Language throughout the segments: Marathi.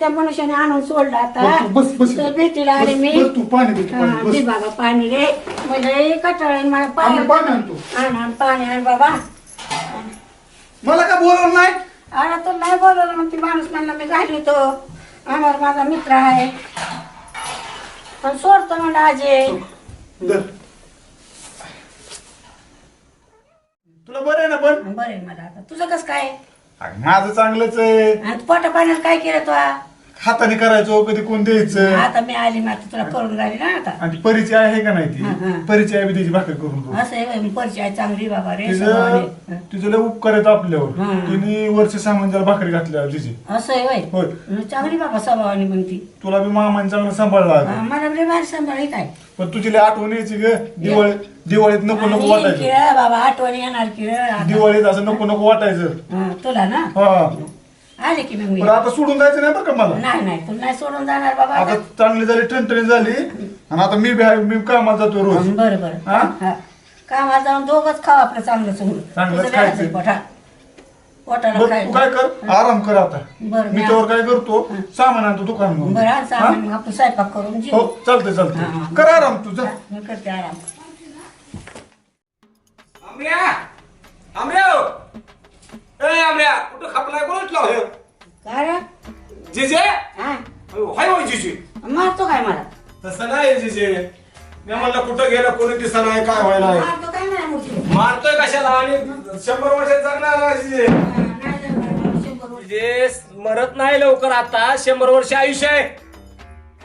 त्या मनुष्याने आणून सोडला आता. बस बस तर भेटीला आले मी. बस तू पाणी दे तू हा, पाणी दे बस बाबा पाणी रे म्हणजे कटाळ मला पाणी आम्ही पाणी आणतो. आण आण पाणी आण बाबा. मला का बोलवलं नाही? अरे तो नाही बोलवलं मग ती माणूस म्हणला मी घाली तो. आम्हाला माझा मित्र आहे. पण सोडतो म्हणलं आजी. तुला बरं आहे ना पण? बरं आहे मला आता. तुझं कसं काय? अगं, माझं चांगलंच आहे. आणि पोटा पाण्यात काय केलं तू? हाताने करायचो कधी कोण द्यायचं? आता मी आली आता तुला करून राहिली ना आता. आणि परिचय आहे का नाही हा, हा. ती परिचय आहे बी त्याची भाकर करून. असं आहे बाई, परिचय आहे चांगली बाबा रे तिचं स्वभावाने. तिचं लय उपकार आहेत आपल्यावर. तिने वर्ष सहा महिन्याला भाकरी घातल्यावर तिची. असं आहे होय. चांगली बाबा स्वभावाने मग ती तुला बी मामाने चांगलं सांभाळला हा. मला बरे बाहेर सांभाळी काय पण तुझी लय आठवण यायची ग. दिवाळी दिवाळीत नको नको आणि वाटायचं. बाबा आठवण येणार किरं दिवाळीत असं नको नको वाटायचं. तुला ना? हा. आले की मग मी. पण आता सोडून जायचं नाही बरं का मला. नाही नाही तुला नाही सोडून जाणार बाबा. आता आता. चांगली झाली ठणठणी झाली. आणि आता मी बी मी कामात जातो रोज. बरं बरं. हा? हा. कामात जाऊन दोघच खाऊ आपलं चांगलं चुंगलं चांगलंच खायचं. द्यायचं पोटा. पोटाला बरं तू काय खायचं कर आराम कर आता. बरं मी मी त्यावर काय करतो? सामान आणतो दुकान बरं आज सामान मग आपण स्वयंपाक करून हो जेवू. चालतंय. हा, चालतंय हा. कर आराम तुझा मी करते आराम. आमऱ्या आमऱ्या हो. ए आमऱ्या कुठं खपलाय कोण हो. काय रे? जिजे? हा. हाय होय जिजे. मारतो काय मला? तसं नाही जिजे. मी म्हणलं कुठं गेलं कोणी नाही काय व्हायला मारतो काय मला मूर्ती मारतोय कशाला? आणि शंभर वर्षात जगणार आहे जिजे. हा, नाही जमणार मला शंभर वर्ष. जिजे मरत नाही लवकर आता. शंभर वर्ष आयुष्य आहे.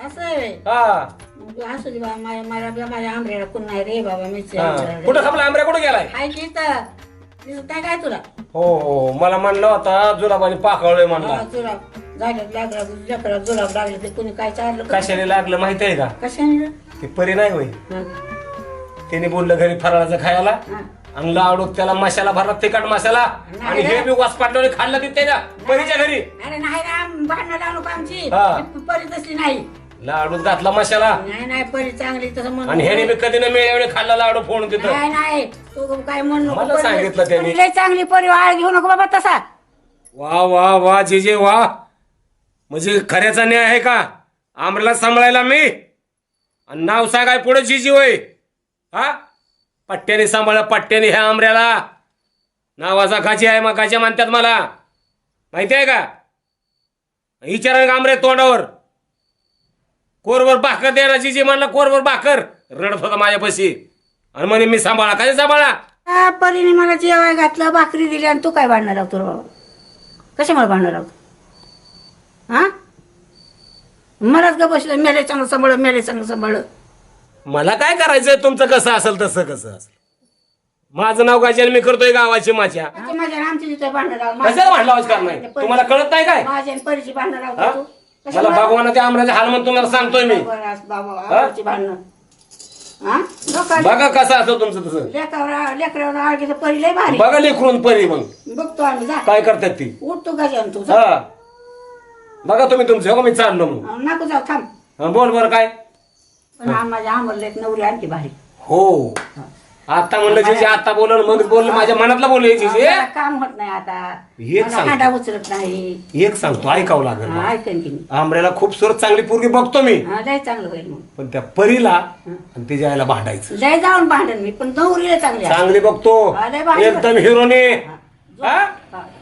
असं आहे हा. मग असू दे बाबा माझ्या मला बी माझ्या आंब्याला कोण नाही रे बाबा मीच हा. कुठं खपला आमऱ्या कुठं गेलाय? हाय की इथं काय तुला? हो हो मला म्हणलं होता जुलाबाने पाकळलोय म्हणला. हा, जुलाब झालं लागलं जकडा जुलाब लागले ते कोणी काय चाललं? कशाने लागलं माहीत आहे का? कशाने? ते परी नाही होय. हा, त्याने बोललं घरी फराळाचं खायला हा. आणि लाडू त्याला मसाला भरला तिखट मसाला आणि हे बी वास पाटलं खाल्लं ते त्याच्या परीच्या घरी. अरे नाही राम भांडणं लावू आमची. हा. परी तसली नाही. लाडूत घातला मसाला नाही नाही परी चांगली तसं म्हणू आणि ह्याने बी कधी न मिळेल खाल्ला लाडू फोडून तिथं. नाही नाही तू काय म्हणू नको मला परी- सांगितलं त्यांनी. परी लय चांगली परी वाळ घेऊ नको बाबा तसा. वा वा वा जे जे वा. म्हणजे खऱ्याचा न्याय आहे का? आमऱ्याला सांभाळायला मी. आणि नाव सांगाय पुढे जिजी होय. हा? पट्ट्याने सांभाळा पट्ट्याने ह्या आमऱ्याला. नावाचा गाजी आहे मग गाजी म्हणतात मला. माहिती आहे का? विचारा आमरे तोंडावर. कोरवर भाकर द्यायला जिजी म्हणला कोरवर भाकर. रडत होता माझ्यापाशी. आणि म्हणे मी सांभाळा. काय सांभाळा? परीने मला जेवाय घातलं भाकरी दिली आणि तू काय भांडणार आहोत रे बाबा कशामुळे भांडणार आहोत हा? मलाच ग बसलं मेले चांगलं सांभाळ मेले चांगलं सांभाळ मला काय करायचंय? तुमचं कसं असेल तसं कसं असेल? माझं नाव गाजन मी करतोय गावाची माझ्या. माझ्या आणि आमच्या तिथे भांडणार कशाला भांडला आवाज तुम्हाला कळत नाही काय? माझ्या आणि परीची भांडणार हा? आहोत तू. मला? भगवाना त्या आमराचे हाल म्हणून तुम्हाला सांगतोय मी. बाबा भांडणं. हा? बघा कसं असं तुमचं तसं. लेकरावर लेकरावर आळगीचं परी लय भारी. बघा लेकरून परी मग. बघतो आम्ही जा. काय करतात ती? उठतो गजान तू जा. हा. बघा तुम्ही तुमचं हो का मी चाललो मग. नको जाऊ थांब. हा, बोल बरं काय? पण माझ्या आंबरला एक नवरी आणखी भारी. हो. आता म्हणलं जे आता बोललं मग बोललं माझ्या मनातलं बोललं जे. मला काम होत नाही आता. हेच मला सांगतो. उचलत नाही. एक सांगतो ऐकावं लागेल हा, ऐकन की मी. आमऱ्याला खूपसूरत चांगली पोरगी बघतो मी. हा लय चांगलं होईल मग. पण त्या परीला आणि तिच्या आईला भांडायचं. लय जाऊन भांडण मी पण नवरीला चांगली आहे. चांगली बघतो. एकदम हिरोने. हा.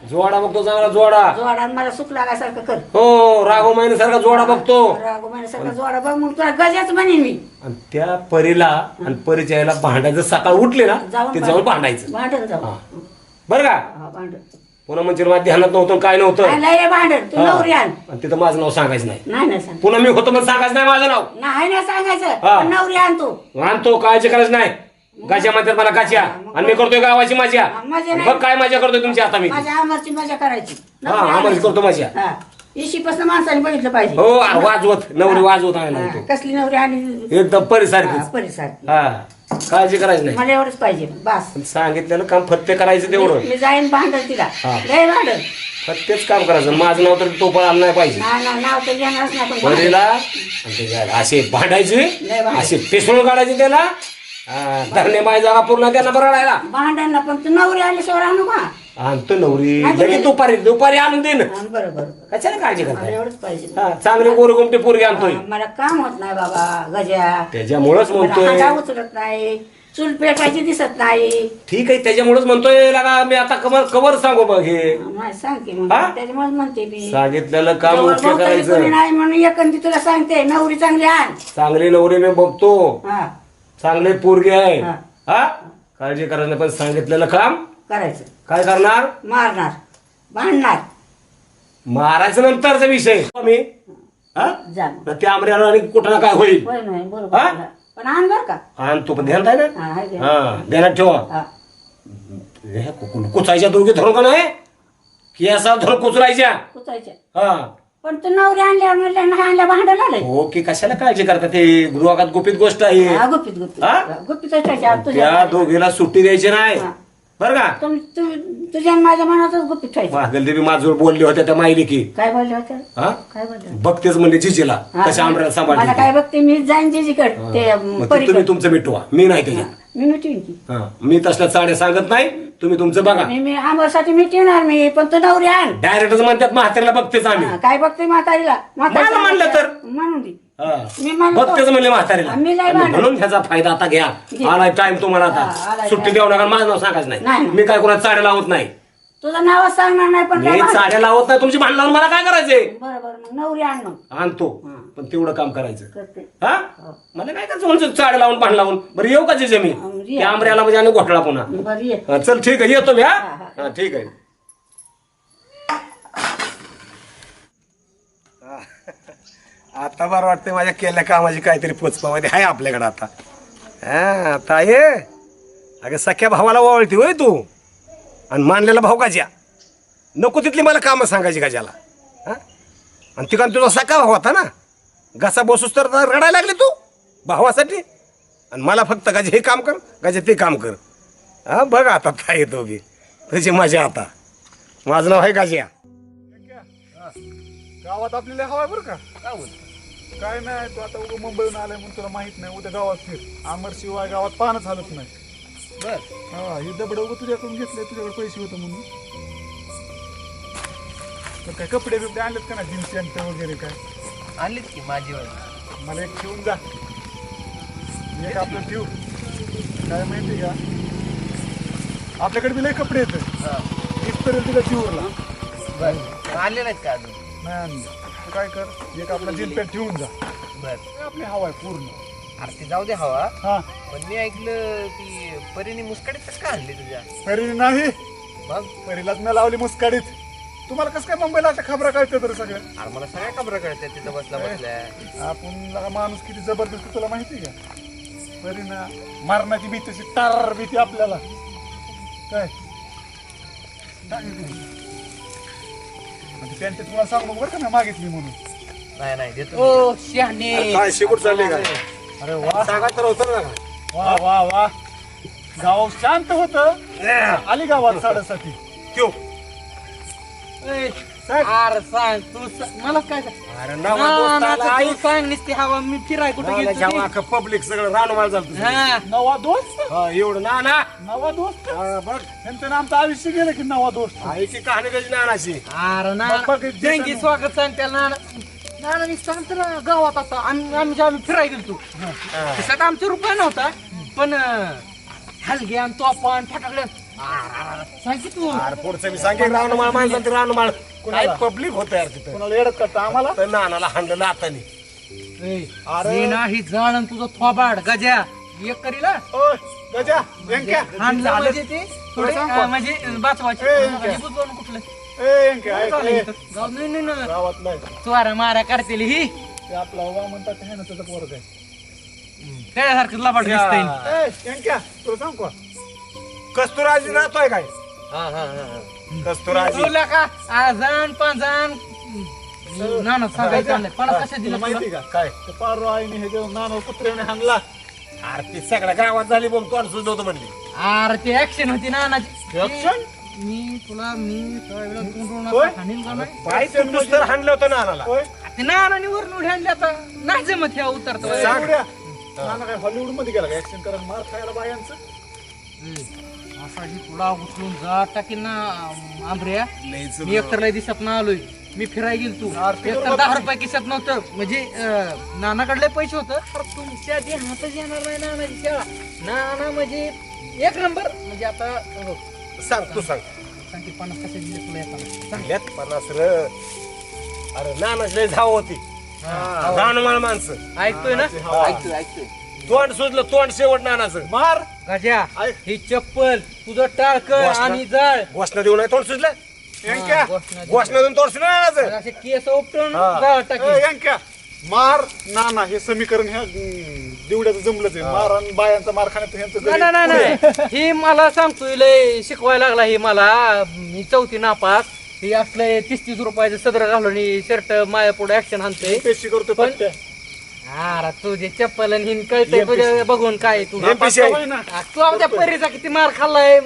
जोडा बघतो चांगला जोडा जोडा मला सुख लागासारखं कर. हो राघव माहिनी सारखा जोडा बघतो. रागो माझ्यासारखा जोडा बघ मग तुला गजाच म्हणेन मी. आणि त्या परीला आणि परीच्या आईला भांडायचं सकाळ उठले ना जाऊन ते जाऊन भांडायचं. भांडण जाऊ हा. बरं का? हा, भांडण. पुन्हा म्हणजे माझ्या ध्यानात नव्हतं काय नव्हतं? भांडण. तू हा. नवरी आण. आणि तिथं माझं नाव सांगायचं नाही. नाही ना सांग पुन्हा मी होतो पण सांगायचं नाही माझं नाव. नाही ना सांगायचं. हा. पण नवरी आण तू. आणतो काळजी करायचं नाही. गाच्या म्हणतात मला गाच्या आणि मी करतोय गावाची माझ्या. माझ्या नाही. बघ काय माझ्या करतोय तुमच्या आता मी माझ्या आमरची मजा करायची. हा आम्हाला. करतो माझ्या इशीपासून माणसाने बघितलं पाहिजे. हो आ- वाजवत. नवरी वाजवत हा, कसली नवरी आणि एकदम परिसारखीच. परिसर हा काळजी करायची नाही. मला एवढंच पाहिजे बस. पण सांगितलेलं काम फत्ते करायचं तेवढं. मी जाईन तिला. हा. लय फत्तेच काम करायचं. माझं नाव तर तो पण आलं नाही पाहिजे. ना नाव तर घेणारच नाही पण भांडण. परीला आणि त्याच्या आईला असे भांडायचे लय भांडायचे. असे पिसळून काढायचे त्याला. धरणे माय जागा पूर्ण त्यांना बरडायला भांडण ना पण तू नवरी आल्याशिवाय राहू का? आणतो नवरी. लगेच दुपारी दुपारी आणून दे ना. हा, बरं बरं कशाला काळजी मला करताय? एवढंच पाहिजे. हा, चांगली गोरगुमटी पोरगी आणतोय. मला काम होत नाही बाबा गजा. त्याच्यामुळेच मला म्हणतोय. हाता उचलत नाही चूल पेटायची दिसत नाही. ठीक आहे त्याच्यामुळेच म्हणतोय लागा मी आता कवर कवर सांगू बघ हे. मग. हा? त्याच्यामुळे म्हणते मी. सांगितलेलं काम जवळ मुख्य भाऊ तरी कोणी करायचं नाही म्हणून एकंदी तुला सांगते नवरी चांगली आण. चांगली नवरी मी बघतो. हा. चांगले पोरगी आहे. हा. हा? काळजी करायला पण सांगितलेलं काम? करायचं. काय करणार? मारणार. भांडणार. मारायचं नंतरचा विषय. मी? हा? जा ना त्या आमऱ्याला आणि कुठं ना काय होईल? होय नाही बरोबर. हा? आहे. पण आण बर का. आणि तू पण ध्यान आहे ना. हा. हा ध्यानात ठेवा. हा. हे कुचायच्या दोघी धरून का नाही? की असा धरून कुचरायच्या. कुचायच्या. हा. पण तू नवरी आणल्यावर म्हणलं नाही आणल्या भांडण आलंय हो की कशाला काळजी करता ते गृहात गुपित गोष्ट आहे. हा, गुपित गुपित. हा? गुपित ठेवायच्या तुझ्या त्या दोघीला सुट्टी द्यायची नाही. हा. बर का? तुम- तु- तुझ्या आणि माझ्या मनातच गुपित ठेवायचं. मागलदेवी माझ्यावर बोलली होत्या त्या माहिली की काय बोलले होते हा? काय बोलले बघतेच म्हणले जिजीला कशा आमऱ्याला मला सांभाळते काय बघते? मी जाईन जिजीकड ते मग अं, ते परीकड. तुम्ही तुमचं मिटवा. मी नाही त्याच्यात. मी मिटवीन की हा, मी तसल्या चाड्या सांगत नाही तुम्ही तुमचं बघा मी मी मिटवणार मी पण तू नवरी आण डायरेक्टच म्हणतात म्हाताऱ्याला बघतेच आम्ही हा, काय बघते म्हातारीला मला म्हणलं तर. म्हणून दे हा. मी म्हणतो. बघतेच म्हणले म्हातारीला नाही आणि. म्हणून ह्याचा फायदा आता घ्या घे. आलाय टाइम तुम्हाला हा, आता आलाय सुट्टी time. द्यावं नका माझं नाव सांगायचं नाही, नाही. मी काय कोणा चाड्या लावत नाही तुझं नाव सांगणार नाही पण काय मी. चाड्या लावत नाही तुमची भांडण लावून मला काय करायचंय? बरं बरं मग नवरी आण मग. आणतो पण तेवढं काम करायचं. करते. हा? मला काय करायचं म्हणजे चाड्या लावून भांड लावून? बरं येऊ का जे मी. त्या आंबऱ्याला म्हणजे आणि घोटाळा पुन्हा. बरं हा, चल ठीक आहे येतो मी हा? हा, हा. ठीक आहे. आता बरं वाटतंय माझ्या केल्या कामाची काहीतरी पोचपामध्ये आहे आपल्याकडे आता. हा आता ये. अगं सख्या भावाला ओळखती होय तू? आणि मानलेला भाऊ गाज्या. नको तिथली मला कामं सांगायची गाज्याला. हा? आणि तिकडं तुझा सखा भाऊ होता ना? घसा बसूस तर रडायला लागली तू भावासाठी. आणि मला फक्त गाजे हे काम कर गाजे ते काम कर. हा बघ आता काय येतो बी. तुझी मजा आता. माझं नाव आहे गाजिया. गावात आपल्याला हवाय बरं का? काय बोल काय नाही तू आता उगा मुंबईहून आलाय म्हणून तुला माहीत नाही उद्या गावात फिर. आमर शिवाय गावात पानच हालत नाही. बर हा हे दबड उगं तुझ्याकडून घेतले तुझ्याकडे पैसे होते म्हणून. तर काय कपडे बिपडे आणलेत का ना जीन्स पॅन्ट वगैरे काय? आणलीच की माझी वाली. मला एक ठेवून जा. एक आपलं ठेव. काय माहिती का? आपल्याकडे बी लय कपडे येत इथपर्यंत तुला ठेवला बर. आणले नाहीत का अजून? नाही आणलं. तू काय कर एक आपला जीन पॅन्ट ठेवून जा. बर. आपली हवा आहे पूर्ण. अरे ते जाऊ दे हवा. हा. पण मी ऐकलं की परीने मुस्कडीत कसं का आणली तुझ्या? परी नाही. मग? परीलाच मी लावली मुस्काडीत. तुम्हाला कसं काय मुंबईला अशा खबरा कळतं तर सगळ्या? अरे मला सगळ्या खबरं कळतात तिथं बसला बसल्या. आपण लगा माणूस किती जबरदस्त तुला माहिती का? परी ना मारण्याची भीती अशी टार भीती आपल्याला. काय? टाक. आणि पॅन्ट तुम्हाला सांगू बरं का मी मागितली म्हणून? नाही नाही देतो ओ शहाणे काय शिकूट चालले काय अरे वा. सांगा तर होतं ना. वा वा वा. गाव शांत होत. आली गावात साडेसाठी. क्यों? अरे सांग तू सा- मला काय सांग- अरे ना, ना, तर तू सांग नुसती हवा मी फिराय कुठे गेलो पब्लिक सगळं रानमाळ झालं हा. नवा दोस्त? हा एवढं ना ना. नवा दोस्त? हा, बघ. त्यांचं नाम तर आयुष्य गेलं की नवा दोस्त. की कहाणी त्याची नानाची अरे ना. बघ, देतो स्वागत सांग त्याला ना. नानानी सांग तर गावात आता आम्ही आम्ही जेव्हा फिराय गेलो तसं तर आमचा रुपये नव्हता. पण हलगे आणि तोफान फटाकडे. सांग की तू अरे पुढचं मी सांगेन रावणमाळ माणसांची रावणमाळ काय? पब्लिक होतं यार तिथं? कोणाला येडत करता? आम्हाला? तर नानाला हाणलं आतानी अरे. नाही जळ आणि तुझं थोबाड गजा. एक करीला? ओय, गजा, व्यंक्या. हाणलं म्हणजे ते? थोडे? म्हणजे बाचवायचे. म्हणजे कुठलं? नाही, नाही. गावात नाही. चोरा मारा करतील ही. ते आपला उभा म्हणतात ते आहे ना त्याचा पोरग आहे त्याच्यासारखं लबाड दिसतंय. ए, व्यंक्या, तुला सांग का? कस्तुराजी राहतोय काय? कस्तुराजी. तुला का आजान पाजान. ना ना सांगायचं तुला दिलं माहिती? का? काय? ते पारो आईने हे जेव्हा नानो कुत्र्याने हाणला. अरे ती सगळ्या गावात झाली बोल तोंड सुद्धा होतं म्हणली. अरे ते ऍक्शन होती नानाची. Action? मी तुला मी त्यावेळेला तोंडून होय? असं हाणीन का नाही? पाय हाणलं होतं होय? ते नानाने वरून उडी आणली आता नाही जमत ह्या उतरतो. नाना काय हॉलिवूडमध्ये गेला का? ऍक्शन करायला मार खायला बायांचं? असा तुला उचलून जा टाकीन ना आंबऱ्या मी एकतर लय दिसत ना आलोय मी फिराय गेल तू. एकतर दहा रुपये खिशात नव्हतं. म्हणजे अं, नानाकडले पैसे होतं. तर तुमच्या जे हातात येणार नाही नानाची शाळा नाना म्हणजे एक नंबर. म्हणजे आता हो. सांग तू सांग. सांगते पन्नास कसे दिले तुला येताना सांग यात पन्नास र अरे नानाच लय धाव होती. रानमाळ माणसं. ऐकतोय ना? ऐकतोय ऐकतोय. तोंड सुजलं तोंड शेवट नानाचं. मार. गाज्या ऐक. ही चप्पल तुझं टाळकर वासना. आणि जाळ. घोषणा देऊ नाही तोंड सुजलं? यांक्या घोषणा देऊन तोंड सुजलं नानाचं. असे केस उपटून हा. जाळ टाकी यांक्या मार ना ना हे समीकरण ह्या दिवड्याचं जमलंच आहे. मार आणि बायांचा मार खाण्यात ह्यांचं नाही नाही. ही मला सांगतोय लय शिकवायला लागला ही मला. मी चौथी नापास. ही असलं तीस तीस रुपयाचं सदर घालून शर्ट माया पुढे ऍक्शन आणतोय पेशी करतो पण- पट्ट्या. अरे तुझे चप्पल आणि तुझ्या बघून काय तू. तू आमच्या परीचा किती मार खाल्लाय.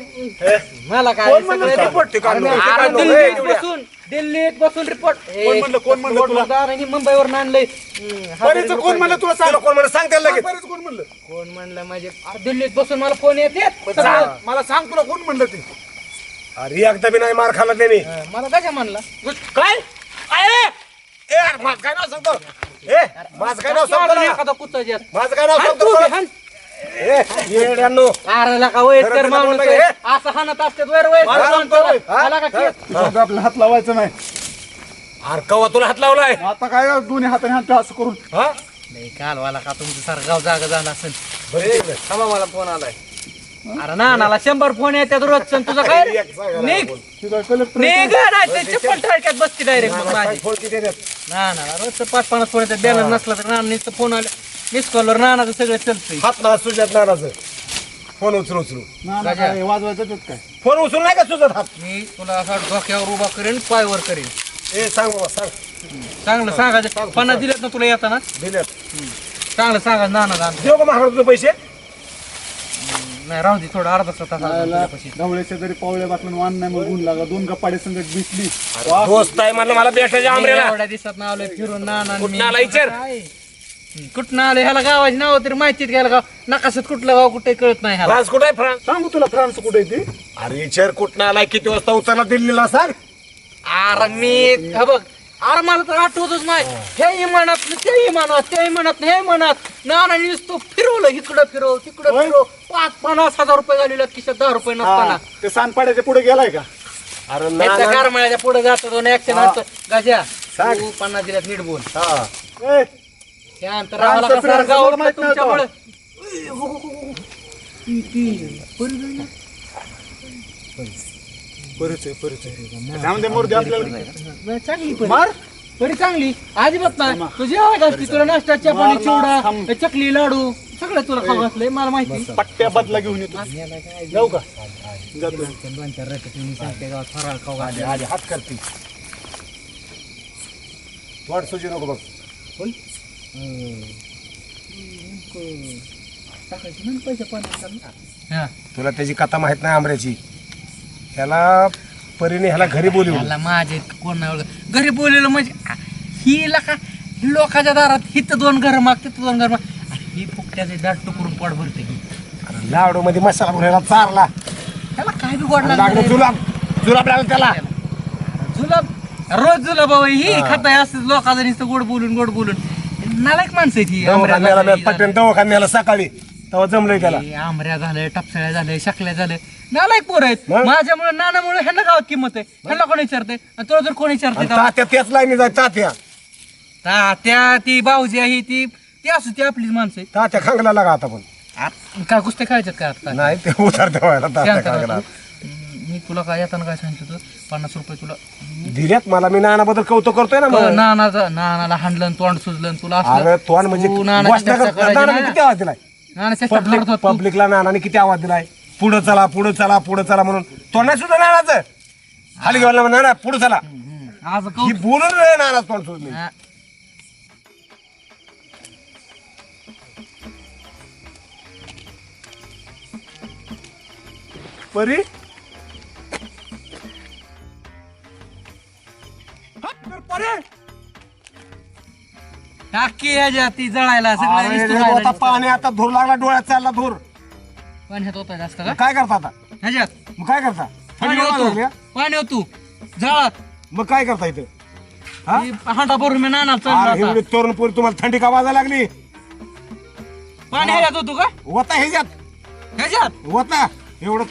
मला काय कोण म्हणलं सगळं? रिपोर्ट ते काढलो. अरे ते काढलो. दिल्लीत ए, एवढ्या. बसून दिल्लीत बसून रिपोर्ट कोण म्हणलं- कोण म्हणलं तुला? आणि मुंबईवर आणलंय. हम्म, हजार बरेच कोण रुपये. म्हणलं तुला सांग? कोण म्हणलं? सांग त्याला लगेच. बरेच कोण म्हणलं? कोण म्हणलं म्हणजे अरे दिल्लीत बसून मला फोन येते सांग, मला सांग तुला कोण म्हणलं ते. अरे एकदा बी नाही मार खाल्ला त्यांनी. मला कशा म्हणला? काय? अरे ए अरे, माझं काय नाव सांगतो? ए माझं काय नाव सांगतो ना? एखादा कुत्ता जास्त माझं काय नाव हाण सांगतो तू बी, परत? हाण. ए येड्यांनो अरे लका वयस्कर खरं माणूस खरं आहे. बोलतोय, असं हाणत असतात वर मला. हा? तुझा आपला हात लावायचा नाही अरे कवा तुला हात लावलाय आता काय दोन्ही हाताने हात असं करून हा नाही कालवाला का तुमचं सारं गाव जागा झाला असेल बरं ठीक आहे. थांबा मला फोन आलाय अरे ना नाला शंभर फोन येतात रोज सण तुझं काय? रे? निघ. ना, चप्पल बसती डायरेक्ट मग माझी? ना ना रोजचं पाच पन्नास फोन येतात बॅलन्स नसला तर नाना नुसतं फोन आले. मिस कॉलवर नानाचं सगळं चलतंय. हात ना सुजत नानाचं. फोन उचलू उचलू. वाजवायचं तेच काय? फोन उचलू नाही का सुजत हात? मी तुला असा डोक्यावर उभा करेन पायवर करेन. ए सांग बाबा सांग. चांगलं सांगायचं. पन्नास दिलेत ना तुला येताना? दिल्यात चांगलं सांगा नाना नाना देऊ का महाराज तुझे पैसे? नाही राहू दे थोडं अर्धा तास ढवळ्याच्या जरी पावळ्या बाकून वान नाही मग गुण लागा दोन गप्पाडे संगत दिसली दोस्त आहे म्हणलं मला भेटायच्या आमरेला. एवढ्या दिवसात नाव आलोय फिरून नाना कुठनं आला विचार? कुठं आलं ह्याला गावाची नाव तरी माहितीत घ्यायला गाव. नकाशात कुठलं गाव कुठे कळत नाही ह्याला. फ्रान्स कुठं आहे फ्रान्स? सांगू तुला फ्रान्स कुठे ती? अरे विचार कुठनं आलाय? किती वाजता उतरला दिल्लीला सांग. अरे मी हा बघ अरे मला तर आठवतच नाही. हे. इमानात ते इमानात ते इमानात हे म्हणत नाना नुसतं फिरवलं इकडं फिरव तिकडं होय. फिरव. पाच पन्नास हजार रुपये झालेले खिशात दहा रुपये नसताना. हा, ते सांगपाड्याच्या पुढे गेलाय का? अरे नाना. कारमाळ्याच्या पुढे जातो दोन ऍक्शन हा. गाज्या सांग. तू पन्नास दिल्यात नीट बोल. हा. ए, त्यानंतर आम्हाला कसं माहीत नव्हतं. तुमच्यामुळे परिचय परिचय. त्यामध्ये मोर दे आपल्याला चांगली परी. मार. परी चांगली. अजिबात नाही तुझी आवड असते तुला नाश्ता मार पाणी ना, चिवडा. चकली लाडू सगळं तुला खाऊ घातलंय मला माहिती. पट्ट्या बदला घेऊन येतो. जाऊ का? जातो. हात करते वाट सुजी नको बघ. हा. तुला त्याची कथा माहीत नाही आमऱ्याची. ह्याला परीने ह्याला घरी बोलवलं. याला माझे कोण. घरी बोललेलं म्हणजे ही लका ही लोकांच्या दारात हिथं दोन घर माग तिथं दोन घर माग ही फुकट्याचे दाट टुकरून पोट भरते ही. लाडू मध्ये मसाला भरायला चारला. त्याला काय बी गोड लागलं लागलं जुलाब जुलाब लागला त्याला. जुलाब रोज जुलाब बाबा ही खाताय असं लोकांचं नुसतं गोड बोलून गोड बोलून. नालायक माणसं आहेत ही दवाखान्याला दवाखान्याला सकाळी. तेव्हा जमलंय त्याला. हे आंबऱ्या झालं टपसळ्या झालं शकल्या झालं नालायक पोर आहेत. मग? माझ्यामुळे नानामुळे ह्यांना गावात किंमत आहे. ह्यांना कोण विचारते आणि तुला जर कोण विचारते आणि तात्या त्याच लाईनी जाय तात्या. त्या ती भाऊजी आहे ती ती असू ती आपलीच माणसं आहेत. तात्या खांगला लागा आता पण. आ- काय कुस्त्या खेळायच्यात का आता? नाही ते उतरते व्हायला तात्या शांत राहा खांगला. तू. मी तुला काय येताना काय सांगितलं होतं पन्नास रुपये तुला दिल्यात मला मी नानाबद्दल कौतुक करतोय ना मग. नानाचा नानाला हाणलं आणि तोंड सुजलं आणि तुला अरे असलं. तो म्हणजे तू नानाची गोष्ट चर्चा कर- करायची नानाने नाही किती आवाज दिलाय? ना. नाना पब्लिक. पब्लिकला नानाने किती आवाज दिलाय? पुढं चला पुढं चला पुढं चला म्हणून. तोंड सुद्धा नानाचं. खाली गेला नाना पुढं चला. आज ही बोलून रे नाना तोंड हा. परी! टाकी ह्याच्या ती जळायला सगळं अरे नुसतं रे, राहिलं आता. पाणी आता धूर लागला डोळ्यात चालला धूर. पाणी ह्यात होता जास्त का? काय करता आता? ह्याच्यात मग काय करता? थंडी पाणी वाजायला लागली, होतो हा? पाणी होतो झाळात मग काय करता इथं? हा? ही हांडा भरून मी नाना अरे तरुण पोरी तुम्हाला थंडी का वाजायला लागली? पाणी ह्याच्यात होतो का? वता ह्याच्यात. ह्याच्यात. वता एवढं